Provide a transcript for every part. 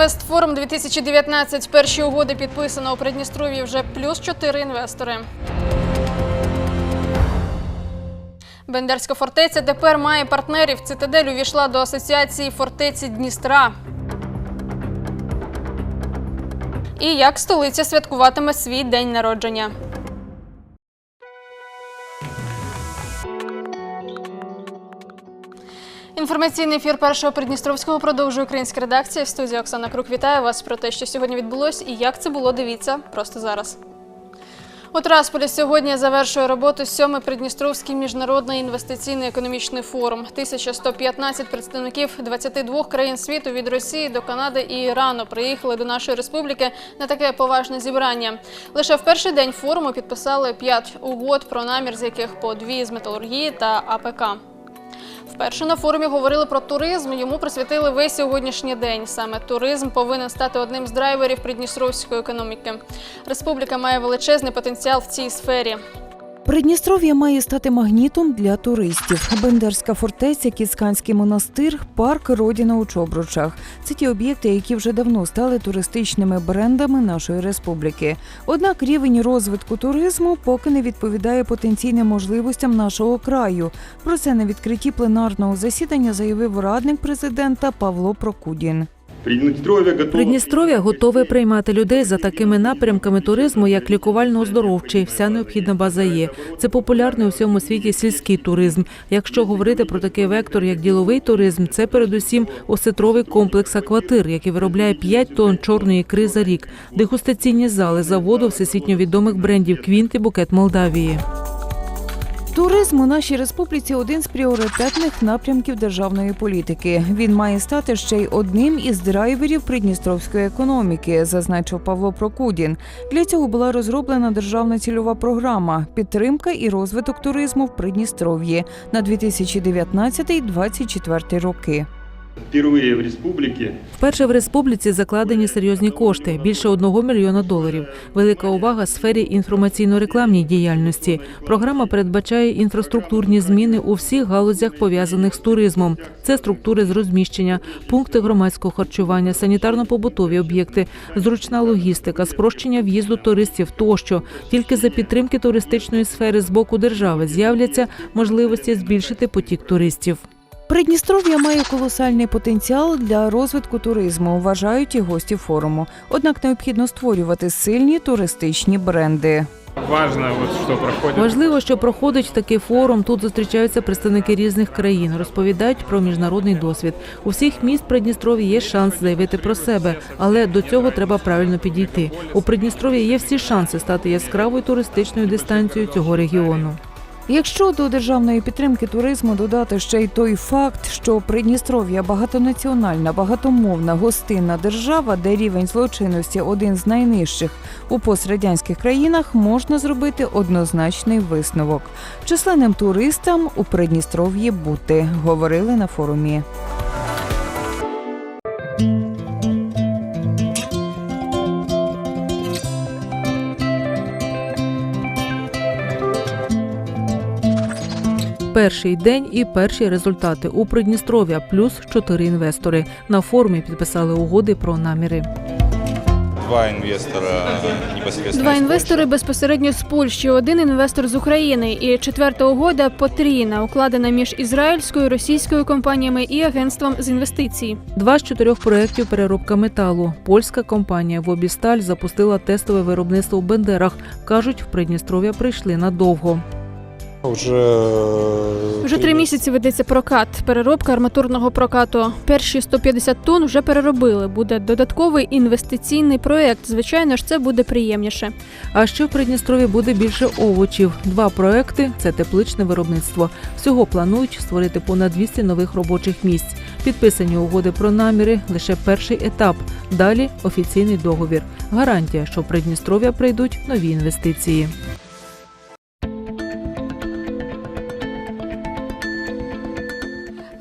Інвестфорум 2019. Перші угоди підписано у Придністров'ї вже плюс чотири інвестори. Бендерська фортеця тепер має партнерів. Цитадель увійшла до асоціації фортеці Дністра. І як столиця святкуватиме свій день народження. Інформаційний ефір першого Придністровського продовжує українська редакція. В студії Оксана Крук вітаю вас про те, що сьогодні відбулось і як це було. Дивіться просто зараз. У Трасполі сьогодні завершує роботу сьомий Придністровський міжнародний інвестиційний економічний форум. 1115 представників 22 країн світу від Росії до Канади і Ірану приїхали до нашої республіки на таке поважне зібрання. Лише в перший день форуму підписали 5 угод про намір, з яких по дві з металургії та АПК. Вперше на форумі говорили про туризм. Йому присвятили весь сьогоднішній день. Саме туризм повинен стати одним з драйверів придністровської економіки. Республіка має величезний потенціал в цій сфері. Придністров'я має стати магнітом для туристів. Бендерська фортеця, Кіцканський монастир, парк Родіна у Чобручах. Це ті об'єкти, які вже давно стали туристичними брендами нашої республіки. Однак рівень розвитку туризму поки не відповідає потенційним можливостям нашого краю. Про це на відкритті пленарного засідання заявив радник президента Павло Прокудін. Придністров'я готове приймати людей за такими напрямками туризму, як лікувально-оздоровчий. Вся необхідна база є. Це популярний у всьому світі сільський туризм. Якщо говорити про такий вектор, як діловий туризм, це передусім осетровий комплекс акватир, який виробляє 5 тонн чорної ікри за рік, дегустаційні зали заводу всесвітньо відомих брендів Квінт і Букет Молдавії. Туризм у нашій республіці один з пріоритетних напрямків державної політики. Він має стати ще й одним із драйверів придністровської економіки, зазначив Павло Прокудін. Для цього була розроблена державна цільова програма підтримка і розвиток туризму в Придністров'ї на 2019-2024 роки. Впервые в республике Вперше в республіці закладені серйозні кошти більше одного мільйона доларів. Велика увага сфері інформаційно-рекламній діяльності. Програма передбачає інфраструктурні зміни у всіх галузях пов'язаних з туризмом. Це структури з розміщення, пункти громадського харчування, санітарно-побутові об'єкти, зручна логістика, спрощення в'їзду туристів тощо. Тільки за підтримки туристичної сфери з боку держави з'являться можливості збільшити потік туристів. Придністров'я має колосальний потенціал для розвитку туризму, вважають і гості форуму. Однак необхідно створювати сильні туристичні бренди. Важливо, що проходить такий форум. Тут зустрічаються представники різних країн, розповідають про міжнародний досвід. У всіх міст Придністров'я є шанс заявити про себе, але до цього треба правильно підійти. У Придністров'ї є всі шанси стати яскравою туристичною дистанцією цього регіону. Якщо до державної підтримки туризму додати ще й той факт, що Придністров'я багатонаціональна, багатомовна гостинна держава, де рівень злочинності один з найнижчих у пострадянських країнах, можна зробити однозначний висновок. Численним туристам у Придністров'ї бути, говорили на форумі. Перший день і перші результати у Придністров'я плюс чотири інвестори. На форумі підписали угоди про наміри. Два інвестора. Два інвестори безпосередньо з Польщі, один інвестор з України. І четверта угода потрійна, укладена між ізраїльською, російською компаніями і агентством з інвестицій. Два з чотирьох проєктів переробка металу. Польська компанія Вобісталь запустила тестове виробництво в Бендерах. кажуть, в Придністров'я прийшли надовго. Уже, Вже три місяці ведеться прокат, переробка арматурного прокату. Перші 150 тонн вже переробили. Буде додатковий інвестиційний проект. Звичайно ж, це буде приємніше. А ще в Придністрові буде більше овочів. Два проекти це тепличне виробництво. Всього планують створити понад 200 нових робочих місць. Підписані угоди про наміри лише перший етап. Далі офіційний договір. Гарантія, що в Придністров'я прийдуть нові інвестиції.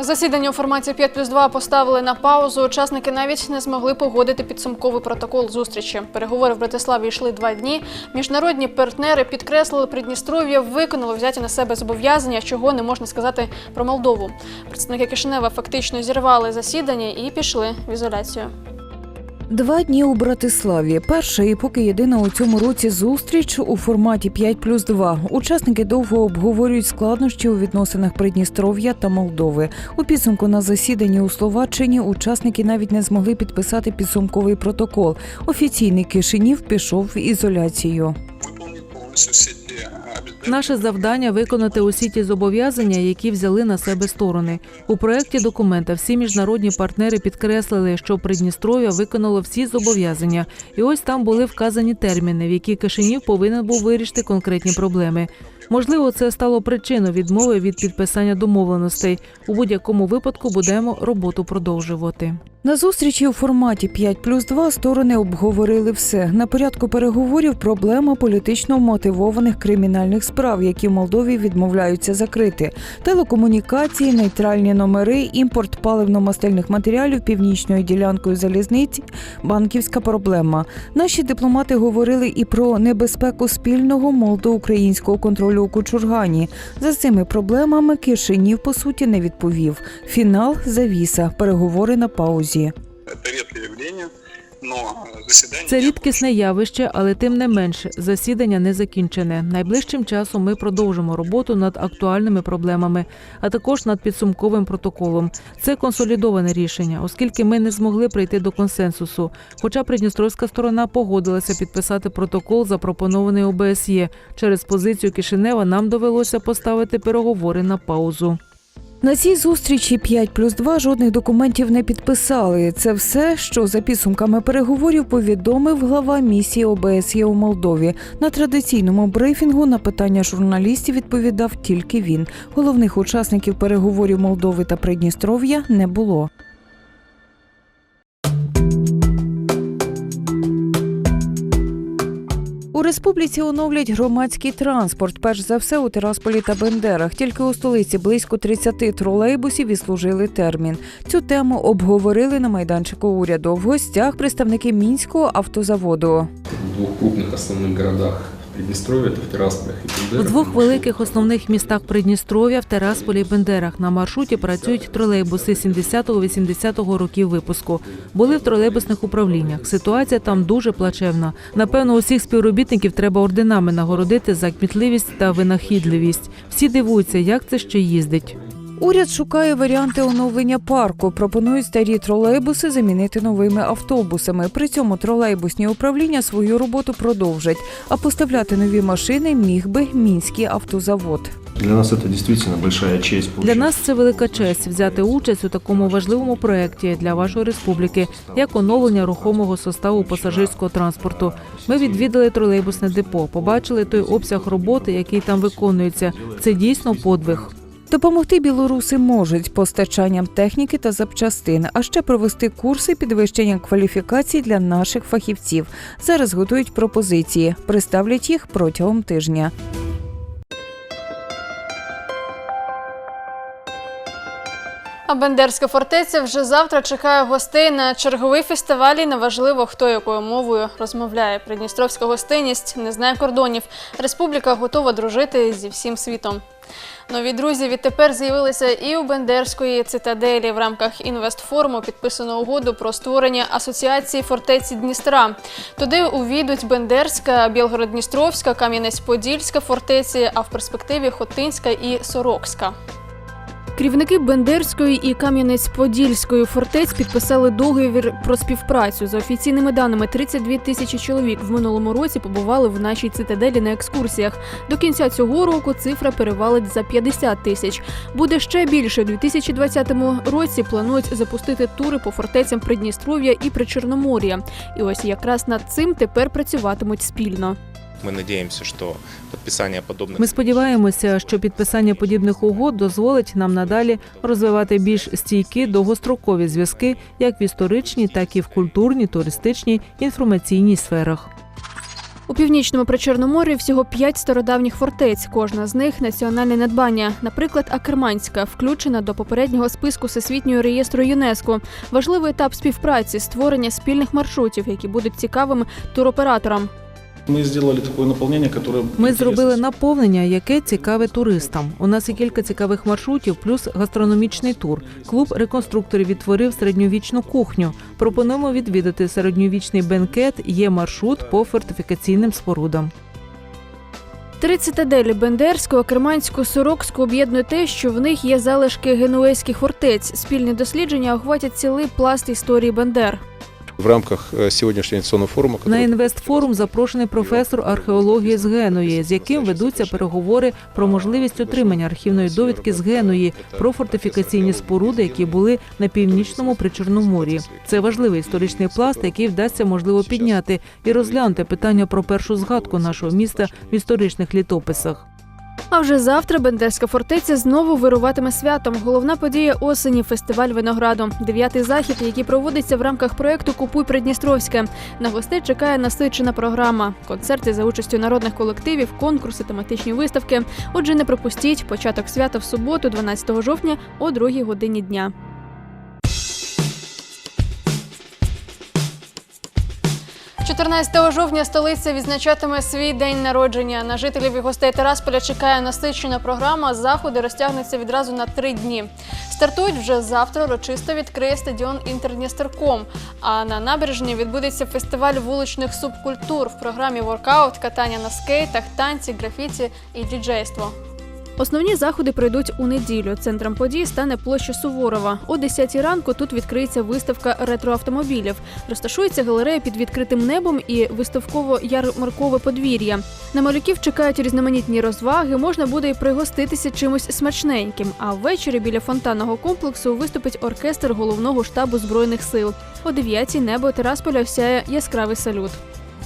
Засідання у форматі 5 плюс 2 поставили на паузу. Учасники навіть не змогли погодити підсумковий протокол зустрічі. Переговори в Братиславі йшли два дні. Міжнародні партнери підкреслили Придністров'я, виконало взяті на себе зобов'язання, чого не можна сказати про Молдову. Представники Кишинева фактично зірвали засідання і пішли в ізоляцію. Два дні у Братиславі. Перша і поки єдина у цьому році зустріч у форматі 5 плюс 2. Учасники довго обговорюють складнощі у відносинах Придністров'я та Молдови. У підсумку на засіданні у Словаччині учасники навіть не змогли підписати підсумковий протокол. Офіційний Кишинів пішов в ізоляцію. полностью все те обязательства. Наше завдання виконати усі ті зобов'язання, які взяли на себе сторони. У проєкті документа всі міжнародні партнери підкреслили, що Придністров'я виконало всі зобов'язання, і ось там були вказані терміни, в які Кишинів повинен був вирішити конкретні проблеми. Можливо, це стало причиною відмови від підписання домовленостей. У будь-якому випадку будемо роботу продовжувати. На зустрічі у форматі 5 плюс 2 сторони обговорили все. На порядку переговорів проблема політично мотивованих кримінальних справ, які в Молдові відмовляються закрити. Телекомунікації, нейтральні номери, імпорт паливно-мастильних матеріалів північною ділянкою залізниці, банківська проблема. Наші дипломати говорили і про небезпеку спільного молдо-українського контролю у Кучургані. За цими проблемами Кишинів по суті не відповів. Фінал завіса, переговори на паузі. Это редкое явление, но э, заседание... Це рідкісне явище, але тим не менше засідання не закінчене. Найближчим часом ми продовжимо роботу над актуальними проблемами, а також над підсумковим протоколом. Це консолідоване рішення, оскільки ми не змогли прийти до консенсусу. Хоча придністровська сторона погодилася підписати протокол, запропонований ОБСЄ. Через позицію Кишинева нам довелося поставити переговори на паузу. На цій зустрічі 5 плюс 2 жодних документів не підписали. Це все, що за підсумками переговорів повідомив глава місії ОБСЄ у Молдові. На традиційному брифінгу на питання журналістів відповідав тільки він. Головних учасників переговорів Молдови та Придністров'я не було. У республіці оновлять громадський транспорт. Перш за все у Тирасполі та Бендерах. Тільки у столиці близько 30 тролейбусів відслужили термін. Цю тему обговорили на майданчику уряду. В гостях представники мінського автозаводу. в двох крупних основних городах Приднестровья, это в Тирасполях и У двох великих основних містах Придністров'я в Терасполі і Бендерах на маршруті працюють тролейбуси 70-80 років випуску. Були в тролейбусних управліннях. Ситуація там дуже плачевна. Напевно, усіх співробітників треба орденами нагородити за кмітливість та винахідливість. Всі дивуються, як це ще їздить. Уряд шукає варіанти оновлення парку. Пропонують старі тролейбуси замінити новими автобусами. При цьому тролейбусні управління свою роботу продовжать. А поставляти нові машини міг би мінський автозавод. Для нас это действительно большая честь. Для нас це велика честь взяти участь у такому важливому проєкті для вашої республіки, як оновлення рухомого составу пасажирського транспорту. Ми відвідали тролейбусне депо, побачили той обсяг роботи, який там виконується. Це дійсно подвиг. Допомогти білоруси можуть постачанням техніки та запчастин, а ще провести курси підвищення кваліфікацій для наших фахівців. Зараз готують пропозиції, представлять їх протягом тижня. А Бендерська фортеця вже завтра чекає гостей на черговий фестиваль. І Неважливо, хто якою мовою розмовляє. Придністровська гостинність не знає кордонів. Республіка готова дружити зі всім світом. Нові друзі відтепер з'явилися і у Бендерської цитаделі в рамках інвестфоруму підписано угоду про створення асоціації фортеці Дністра. Туди увійдуть Бендерська, Білгород-Дністровська, Кам'янець-Подільська фортеці, а в перспективі Хотинська і Сорокська. Керівники Бендерської і Кам'янець-Подільської фортець підписали договір про співпрацю. За офіційними даними, 32 тисячі чоловік в минулому році побували в нашій цитаделі на екскурсіях. До кінця цього року цифра перевалить за 50 тисяч. Буде ще більше. У 2020 році планують запустити тури по фортецям Придністров'я і Причорномор'я. І ось якраз над цим тепер працюватимуть спільно. Мы надеемся, что подписание подобных Ми сподіваємося, що підписання подібних угод дозволить нам надалі розвивати більш стійкі довгострокові зв'язки як в історичній, так і в культурній, туристичній, інформаційній сферах. У північному Причорномор'ї всього п'ять стародавніх фортець. Кожна з них національне надбання. Наприклад, Акерманська включена до попереднього списку Всесвітнього реєстру ЮНЕСКО. Важливий етап співпраці створення спільних маршрутів, які будуть цікавими туроператорам. Мы сделали такое наполнение, которое... Ми зробили наповнення, яке цікаве туристам. У нас є кілька цікавих маршрутів, плюс гастрономічний тур. Клуб реконструкторів відтворив середньовічну кухню. Пропонуємо відвідати середньовічний бенкет. Є маршрут по фортифікаційним спорудам. Три цитаделі Бендерського, Керманського, Сорокського об'єднує те, що в них є залишки генуезьких фортець. Спільні дослідження охватять цілий пласт історії Бендер. В рамках э, сегодняшнего инвестиционного форума, На інвестфорум запрошений професор археології з Генуї, з яким ведуться переговори про можливість отримання архівної довідки з Генуї про фортифікаційні споруди, які були на північному причорномор'ї. Це важливий історичний пласт, який вдасться можливо підняти і розглянути питання про першу згадку нашого міста в історичних літописах. А вже завтра Бендерська фортеця знову вируватиме святом. Головна подія осені фестиваль винограду. Дев'ятий захід, який проводиться в рамках проекту Купуй Придністровське. На гостей чекає насичена програма, концерти за участю народних колективів, конкурси, тематичні виставки. Отже, не пропустіть початок свята в суботу, 12 жовтня, о 2 годині дня. – 14 жовтня столиця відзначатиме свій день народження. На жителів і гостей Терасполя чекає насичена програма. Заходи розтягнуться відразу на три дні. Стартують вже завтра. Урочисто відкриє стадіон Інтердністерком. А на набережні відбудеться фестиваль вуличних субкультур в програмі воркаут, катання на скейтах, танці, графіті і діджейство. Основні заходи пройдуть у неділю. Центром подій стане площа Суворова. О 10 ранку тут відкриється виставка ретроавтомобілів. Розташується галерея під відкритим небом і виставково-ярмаркове подвір'я. На малюків чекають різноманітні розваги. Можна буде і пригоститися чимось смачненьким. А ввечері біля фонтанного комплексу виступить оркестр головного штабу збройних сил. О 9 небо Терасполя всяє яскравий салют.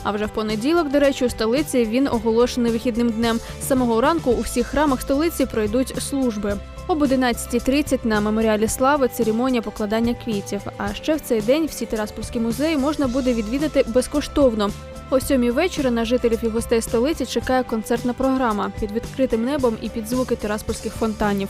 А вже в понеділок, до речі, у столиці він оголошений вихідним днем. З самого ранку у всіх храмах столиці пройдуть служби. Об 11.30 на меморіалі слави церемонія покладання квітів. А ще в цей день всі Тираспольські музеї можна буде відвідати безкоштовно. О сьомій вечора на жителів і гостей столиці чекає концертна програма під відкритим небом і під звуки тираспольських фонтанів.